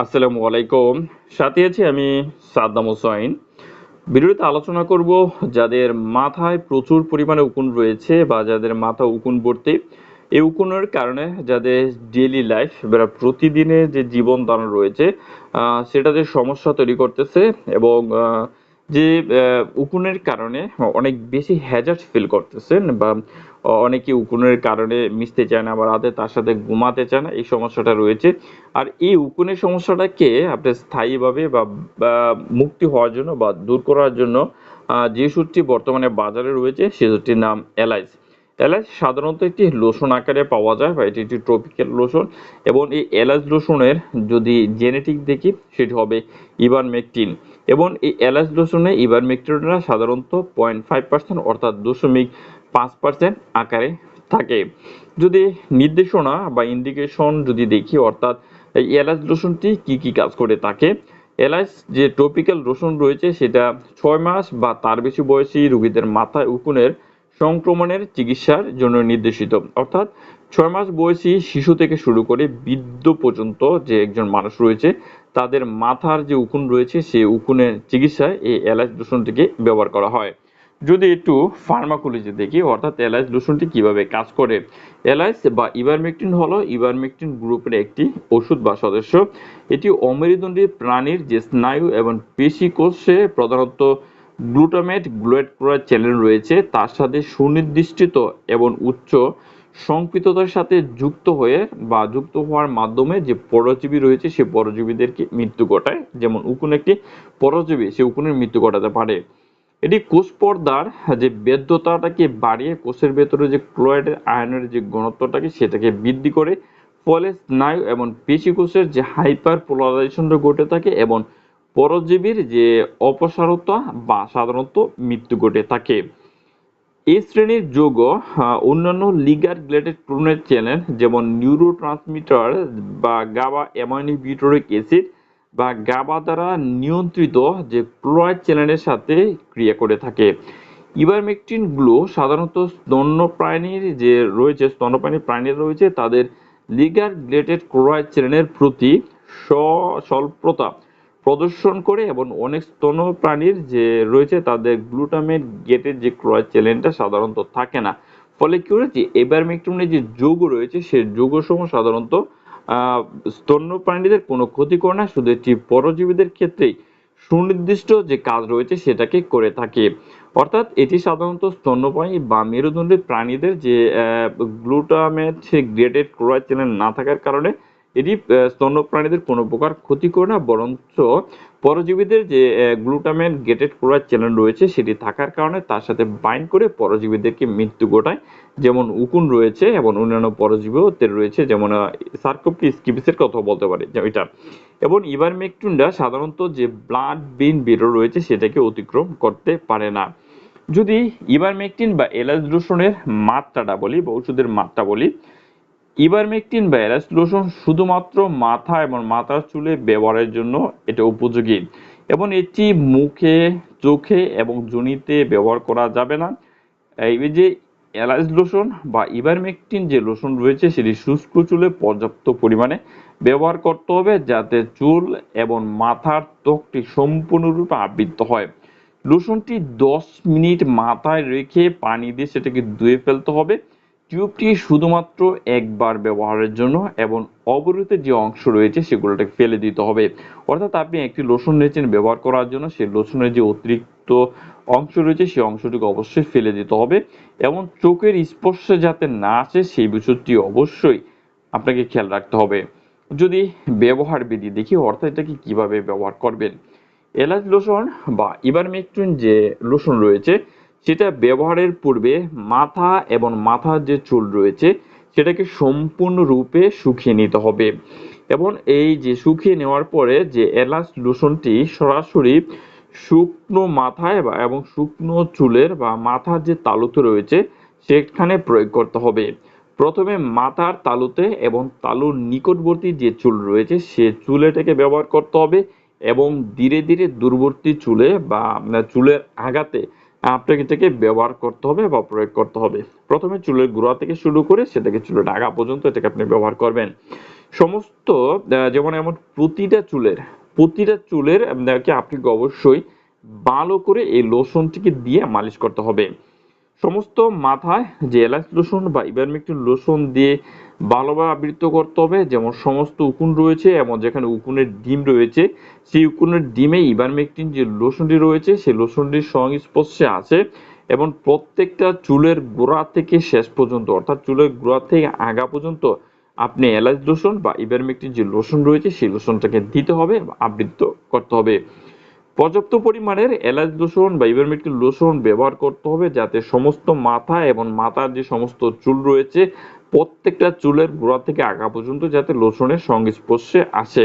আসসালামু আলাইকুম। সাথে আছি আমি সাদ্দাম হোসাইন। ভিডিওতে আলোচনা করব যাদের মাথায় প্রচুর পরিমাণে উকুন রয়েছে বা যাদের মাথা উকুন ভর্তি। এই উকুনের কারণে যাদের ডেইলি লাইফ বা প্রতিদিনের যে জীবন ধারণ রয়েছে সেটাতে সমস্যা তৈরি করতেছে এবং যে উকুনের কারণে অনেক বেশি হ্যাজার্ড ফিল করতেছেন বা অনেকে উকুনের কারণে মিশতে চায় না বা রাতে তার সাথে ঘুমাতে চায় না, এই সমস্যাটা রয়েছে। আর এই উকুনের সমস্যাটাকে আপনি স্থায়ীভাবে বা মুক্তি হওয়ার জন্য বা দূর করার জন্য যে ওষুধটি বর্তমানে বাজারে রয়েছে, সে ওষুধটির নাম এলাইস এলাচ সাধারণত একটি লোশন আকারে পাওয়া যায় বা এটি একটি ট্রপিক্যাল লোশন এবং এই এলাচ লোশনের যদি জেনেটিক দেখি, সেটি হবে ইভারমেকটিন এবং এই এলাচ লোশনে ইভারমেকটিনরা সাধারণত পয়েন্ট ফাইভ পার্সেন্ট অর্থাৎ দশমিক পাঁচ পার্সেন্ট আকারে থাকে। যদি নির্দেশনা বা ইন্ডিকেশন যদি দেখি, অর্থাৎ এই এলাচ লোশনটি কি কি কাজ করে থাকে? এলাচ যে টপিক্যাল রসুন রয়েছে, সেটা ছয় মাস বা তার বেশি বয়সী রোগীদের মাথায় উকুনের সংক্রমণের চিকিৎসার জন্য নির্দেশিত। অর্থাৎ ছয় মাস বয়সী শিশু থেকে শুরু করে বৃদ্ধ পর্যন্ত যে একজন মানুষ রয়েছে, তাদের মাথার যে উকুন রয়েছে, সেই উকুনের চিকিৎসায় এই এলাচ লোশনটিকে ব্যবহার করা হয়। যদি একটু ফার্মাকোলজি দেখি, অর্থাৎ এলাইস লোশনটি কীভাবে কাজ করে? এলাইস বা ইভারমেকটিন হলো ইভারমেকটিন গ্রুপের একটি ওষুধ বা সদস্য। এটি অমেরুদণ্ডী প্রাণীর যে স্নায়ু এবং পেশি কোষে প্রধানত গ্লুটামেট গ্লুয়েট ক্লোরাইড চ্যানেল রয়েছে, তার সাথে সুনির্দিষ্ট এবং উচ্চ সংপৃক্ততার সাথে যুক্ত হয়ে বা যুক্ত হওয়ার মাধ্যমে যে পরজীবী রয়েছে, সে পরজীবীদেরকে মৃত্যু ঘটায়। যেমন উকুন একটি পরজীবী, সে উকুনের মৃত্যু ঘটাতে পারে। এটি কোষ পর্দার যে বেদ্যতাটাকে বাড়িয়ে কোষের ভেতরে যে ক্লোরাইডের আয়নের যে ঘনত্বটাকে সেটাকে বৃদ্ধি করে, ফলে স্নায়ু এবং পেশি কোষের যে হাইপার পোলারাইজেশনটা ঘটে থাকে এবং পরজীবীর যে অপসারতা বা সাধারণত মৃত্যু ঘটে থাকে। এই শ্রেণির যৌগ অন্যান্য লিগার গ্লেটেড ক্লোনের চ্যানেল যেমন নিউরো বা গাবা অ্যামাইনো বিউটোরিক অ্যাসিড বা গাবা দ্বারা নিয়ন্ত্রিত যে ক্লোরাইড চ্যানেলের সাথে ক্রিয়া করে থাকে। ইভারমেকটিনগুলো সাধারণত স্তন্যপ্রাণীর যে রয়েছে স্তন্যপ্রাণী প্রাণীরা রয়েছে, তাদের লিগার গ্লেটেড ক্লোরাইড চ্যানেলের প্রতি স- স্বল্পতা প্রদর্শন করে এবং অনেক স্তন্যপ্রাণীর যে রয়েছে, তাদের গ্লুটামেট গেটের যে ক্লোরাইড চ্যানেলটা সাধারণত থাকে না। ফলে কি হয়েছে? এবারমেকটিনের যে যৌগ রয়েছে সেই যৌগসমূহ সাধারণত স্তন্যপ্রাণীদের কোনো ক্ষতি করে না, শুধু একটি পরজীবীদের ক্ষেত্রেই সুনির্দিষ্ট যে কাজ রয়েছে সেটাকে করে থাকে। অর্থাৎ এটি সাধারণত স্তন্যপায়ী বা মেরুদণ্ডী প্রাণীদের যে গ্লুটামেট গ্রেডেড ক্লোরাইড চ্যানেল না থাকার কারণে এটি স্তন্য স্তন্যপ্রাণীদের কোনো প্রকার ক্ষতি করে না, বরঞ্চ পরজীবীদের যে গ্লুটামেট গেটেড ক্লোরাইড চ্যানেল রয়েছে সেটি থাকার কারণে তার সাথে বাইন্ড করে পরজীবীদেরকে মৃত্যু ঘটায়। যেমন উকুন রয়েছে, এবং অন্যান্য পরজীবীও রয়েছে, যেমন সার্কোপটি স্কিপিসের কথা বলতে পারি ওইটা এবং ইভারমেকটুনটা সাধারণত যে ব্লাড বিন বেরো রয়েছে সেটাকে অতিক্রম করতে পারে না। যদি ইভারমেকটিন বা এলাজলোশনের মাত্রাটা বলি বা ওষুধের মাত্রা বলি ইভারমেকটিন বা লোশন শুধুমাত্র মাথা এবং মাথার চুলে ব্যবহারের জন্য এটা উপযোগী এবং এটি মুখে, চোখে এবং জনিতে ব্যবহার করা যাবে না। এই যে এলাইজ লোশন বা ইভারমেকটিন যে লোশন রয়েছে সেটি শুষ্ক চুলে পর্যাপ্ত পরিমাণে ব্যবহার করতে হবে যাতে চুল এবং মাথার ত্বকটি সম্পূর্ণরূপে আবৃত হয়। লোশনটি দশ মিনিট মাথায় রেখে পানি দিয়ে সেটাকে ধুয়ে ফেলতে হবে। টিউবটি শুধুমাত্র একবার ব্যবহারের জন্য এবং অবরুদ্ধ যে অংশ রয়েছে সেগুলোটাকে ফেলে দিতে হবে। অর্থাৎ আপনি একটি লোশন নিয়েছেন ব্যবহার করার জন্য, সেই লোশনের যে অতিরিক্ত অংশ রয়েছে সেই অংশটিকে অবশ্যই ফেলে দিতে হবে এবং চোখের স্পর্শে যাতে না আসে সেই বিষয়টি অবশ্যই আপনাকে খেয়াল রাখতে হবে। যদি ব্যবহার বিধি দেখি, অর্থাৎ এটাকে কীভাবে ব্যবহার করবেন? এলাচ লোশন বা ইবারমেকটিন যে লোশন রয়েছে সেটা ব্যবহারের পূর্বে মাথা এবং মাথার যে চুল রয়েছে, সেটাকে সম্পূর্ণরূপে শুকিয়ে নিতে হবে। এবং এই যে শুকিয়ে নেওয়ার পরে যে এলাচ লোশনটি সরাসরি শুকনো মাথায় বা এবং শুকনো চুলের বা মাথার যে তালুতে রয়েছে, সেখানে প্রয়োগ করতে হবে। প্রথমে মাথার তালুতে এবং তালুর নিকটবর্তী যে চুল রয়েছে, সে চুলেটাকে ব্যবহার করতে হবে এবং ধীরে ধীরে দূরবর্তী চুলে বা চুলের আঘাতে আপনাকে থেকে ব্যবহার করতে হবে বা প্রয়োগ করতে হবে। প্রথমে চুলের গোড়া থেকে শুরু করে সেটাকে চুলের আগা পর্যন্ত এটাকে আপনি ব্যবহার করবেন। সমস্ত যেমন এমন প্রতিটা চুলের প্রতিটা চুলের আপনাকে আপনাকে অবশ্যই ভালো করে এই লোশনটিকে দিয়ে মালিশ করতে হবে। সমস্ত মাথায় যে এলাচ লোশন বা ইবারমেকটিন লোশন দিয়ে ভালোভাবে আবৃত করতে হবে, যেমন সমস্ত উকুন রয়েছে এবং যেখানে উকুনের ডিম রয়েছে, সেই উকুনের ডিমে ইবারমেকটিন যে লোশনটি রয়েছে, সেই লোশনটির সংস্পর্শে আছে এবং প্রত্যেকটা চুলের গোড়া থেকে শেষ পর্যন্ত, অর্থাৎ চুলের গোড়া থেকে আগা পর্যন্ত আপনি এলাচ লোশন বা ইবারমেকটিন যে লোশন রয়েছে, সেই লোশনটাকে দিতে হবে আবৃত করতে হবে। পর্যাপ্ত পরিমাণের এলাচ লোশন বা ইবারমেকটিন লোশন ব্যবহার করতে হবে যাতে সমস্ত মাথা এবং মাথার যে সমস্ত চুল রয়েছে, প্রত্যেকটা চুলের গোড়া থেকে আগা পর্যন্ত যাতে লোশনের সংস্পর্শে আসে।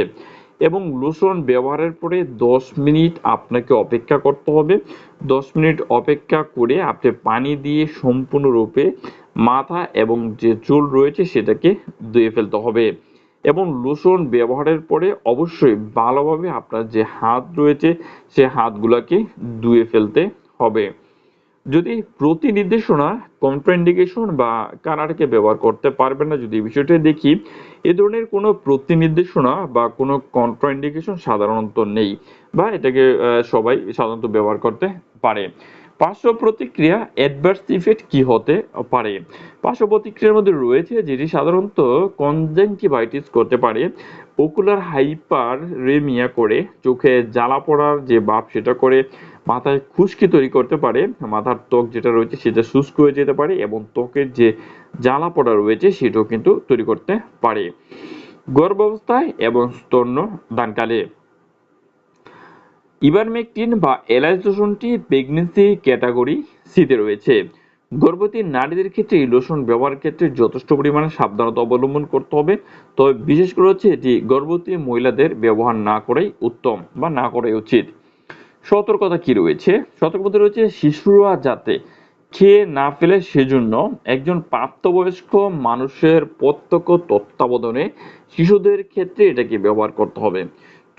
এবং লোশন ব্যবহারের পরে দশ মিনিট আপনাকে অপেক্ষা করতে হবে। দশ মিনিট অপেক্ষা করে আপনি পানি দিয়ে সম্পূর্ণরূপে মাথা এবং যে চুল রয়েছে সেটাকে ধুয়ে ফেলতে হবে। এবং লোশন ব্যবহারের পরে অবশ্যই ভালোভাবে আপনার যে হাত রয়েছে, সে হাতগুলোকে ধুয়ে ফেলতে হবে। যদি প্রতি নির্দেশনা কন্ট্রাইন্ডিকেশন বা কানাডাকে ব্যবহার করতে পারবেন না, যদি বিষয়টা দেখি, এ ধরনের কোনো প্রতিনির্দেশনা বা কোনো কন্ট্রাইন্ডিকেশন সাধারণত নেই বা এটাকে সবাই সাধারণত ব্যবহার করতে পারে। পার্শ্ব প্রতিক্রিয়া অ্যাডভার্স ইফেক্ট কি হতে পারে? পার্শ্ব প্রতিক্রিয়ার মধ্যে রয়েছে যেটি সাধারণত কনজাংটিভাইটিস করতে পারে ওকুলার হাইপার রেমিয়া করে, চোখে জ্বালা পড়ার যে ভাব সেটা করে, মাথায় খুশকি তৈরি করতে পারে, মাথার ত্বক যেটা রয়েছে সেটা শুষ্ক হয়ে যেতে পারে এবং ত্বকের যে জ্বালা পড়া রয়েছে সেটাও কিন্তু তৈরি করতে পারে। গর্ভাবস্থায় এবং স্তন্য দানকালে ইবারমেকটিন বা এলাইজোশনটি প্রেগনেন্সি ক্যাটাগরি সিতে রয়েছে। গর্ভবতী নারীদের ক্ষেত্রে এই লোশন ব্যবহারের ক্ষেত্রে যথেষ্ট পরিমাণে সাবধানতা অবলম্বন করতে হবে। তবে বিশেষ করে হচ্ছে এটি গর্ভবতী মহিলাদের ব্যবহার না করাই উত্তম বা না করাই উচিত। সতর্কতা কি রয়েছে? সতর্কতা রয়েছে শিশুরা যাতে খেয়ে না ফেলে সেজন্য একজন প্রাপ্তবয়স্ক মানুষের প্রত্যক্ষ তত্ত্বাবধানে শিশুদের ক্ষেত্রে এটাকে ব্যবহার করতে হবে।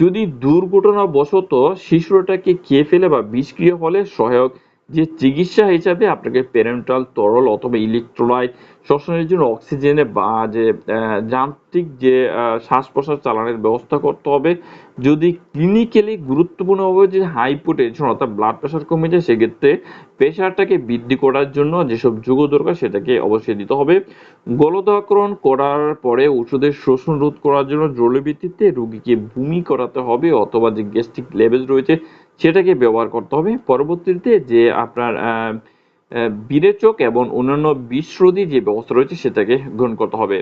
যদি দুর্ঘটনাবশত শিশুটাকে খেয়ে ফেলে বা বিষক্রিয়া ফলে সহায়ক যে চিকিৎসা হিসাবে আপনাকে প্যারেন্টাল তরল অথবা ইলেকট্রোলাইট শ্বসনের জন্য অক্সিজেনে বা যে যান্ত্রিক যে শ্বাস প্রশ্বাস চালানোর ব্যবস্থা করতে হবে। যদি ক্লিনিক্যালি গুরুত্বপূর্ণ হবে যে হাইপোটেনশন অর্থাৎ ব্লাড প্রেশার কমে যায়, সেক্ষেত্রে প্রেশারটাকে বৃদ্ধি করার জন্য যেসব যোগ দরকার, সেটাকে অবশ্যই দিতে হবে। গলদাকরণ করার পরে ওষুধের শোষণ রোধ করার জন্য জরুরি ভিত্তিতে রোগীকে বমি করাতে হবে অথবা যে গ্যাস্ট্রিক লেভেল রয়েছে সেটাকে ব্যবহার করতে হবে। পরবর্তীতে যে আপনার বিরেচক এবং অন্যান্য বিষরোধী যে ব্যবস্থা রয়েছে সেটাকে গ্রহণ করতে হবে।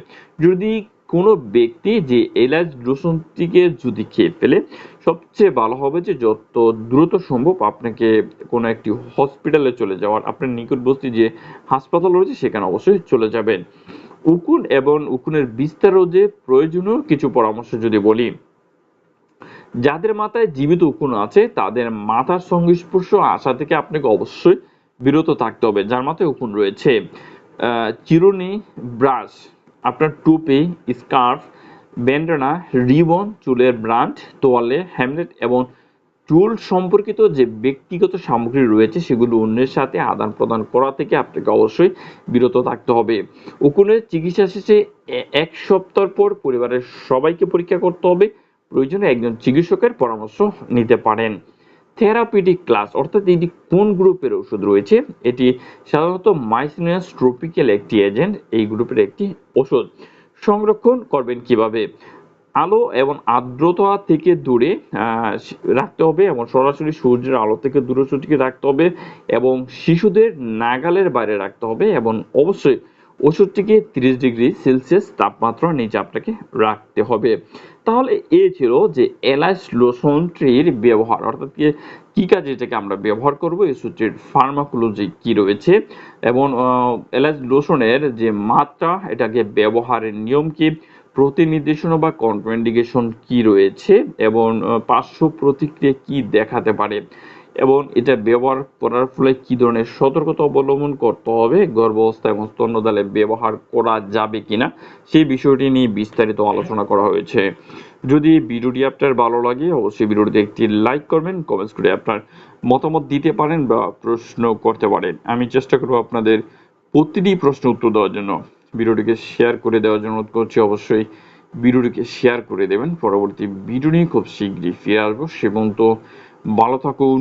যদি কোনো ব্যক্তি যে এলাচ রসুনটিকে যদি খেয়ে ফেলে, সবচেয়ে ভালো হবে যে যত দ্রুত সম্ভব আপনাকে কোনো একটি হসপিটালে চলে যাওয়ার, আপনার নিকটবর্তী যে হাসপাতাল রয়েছে সেখানে অবশ্যই চলে যাবেন। উকুন এবং উকুনের বিস্তার রোধে প্রয়োজনীয় কিছু পরামর্শ যদি বলি যাদের মাথায় জীবিত উকুন আছে, তাদের মাথার সংস্পর্শ আসা থেকে আপনাকে অবশ্যই বিরত থাকতে হবে। যার মাথায় উকুন রয়েছে চিরুনি, ব্রাশ, আপনার টুপি, স্কার্ফ, ব্যান্ডানা, রিবন, চুলের ব্রান্ড, তোয়ালে, হ্যামলেট এবং চুল সম্পর্কিত যে ব্যক্তিগত সামগ্রী রয়েছে, সেগুলো অন্যের সাথে আদান প্রদান করা থেকে আপনাকে অবশ্যই বিরত থাকতে হবে। উকুনের চিকিৎসা শেষে এক সপ্তাহ পর পরিবারের সবাইকে পরীক্ষা করতে হবে। প্রয়োজনে একজন চিকিৎসকের পরামর্শ নিতে পারেন। থেরাপিউটিক ক্লাস অর্থাৎ এটি কোন গ্রুপের ওষুধ রয়েছে? এটি সাধারণত মাইসিনিয়াস ট্রপিক্যাল একটি এজেন্ট এই গ্রুপের একটি ওষুধ। সংরক্ষণ করবেন কীভাবে? আলো এবং আর্দ্রতা থেকে দূরে রাখতে হবে এবং সরাসরি সূর্যের আলো থেকে দূরে সূর্যকে রাখতে হবে এবং শিশুদের নাগালের বাইরে রাখতে হবে এবং অবশ্যই ওষুধটিকে তিরিশ ডিগ্রি সেলসিয়াস তাপমাত্রার নিচে আপনাকে রাখতে হবে। তাহলে এ ছিল যে এলাইস লোশনটির ব্যবহার। অর্থাৎ কি কাজে এটাকে আমরা ব্যবহার করব? এই ওষুধটির ফার্মাকোলজি কি রয়েছে? এবং এলাইস লোশনের যে মাত্রা, এটাকে ব্যবহারের নিয়ম কি? প্রতিনির্দেশনা বা কন্ট্রাইন্ডিকেশন কি রয়েছে? এবং পার্শ্ব প্রতিক্রিয়া কি দেখাতে পারে? এবং এটা ব্যবহার করার ফলে কি ধরনের সতর্কতা অবলম্বন করতে হবে, গর্ভাবস্থা এবং স্তন্যদালে ব্যবহার করা যাবে কিনা, সেই বিষয়টি নিয়ে বিস্তারিত আলোচনা করা হয়েছে। যদি ভিডিওটি আপনার ভালো লাগে, অবশ্যই ভিডিওটিতে একটি লাইক করবেন কমেন্টস করে আপনার মতামত দিতে পারেন বা প্রশ্ন করতে পারেন। আমি চেষ্টা করব আপনাদের প্রতিটি প্রশ্ন উত্তর দেওয়ার জন্য। ভিডিওটিকে শেয়ার করে দেওয়ার জন্য অনুরোধ করছি, অবশ্যই ভিডিওটিকে শেয়ার করে দেবেন। পরবর্তী ভিডিও নিয়ে খুব শীঘ্রই ফিরে আসব। সে পর্যন্ত ভালো থাকুন।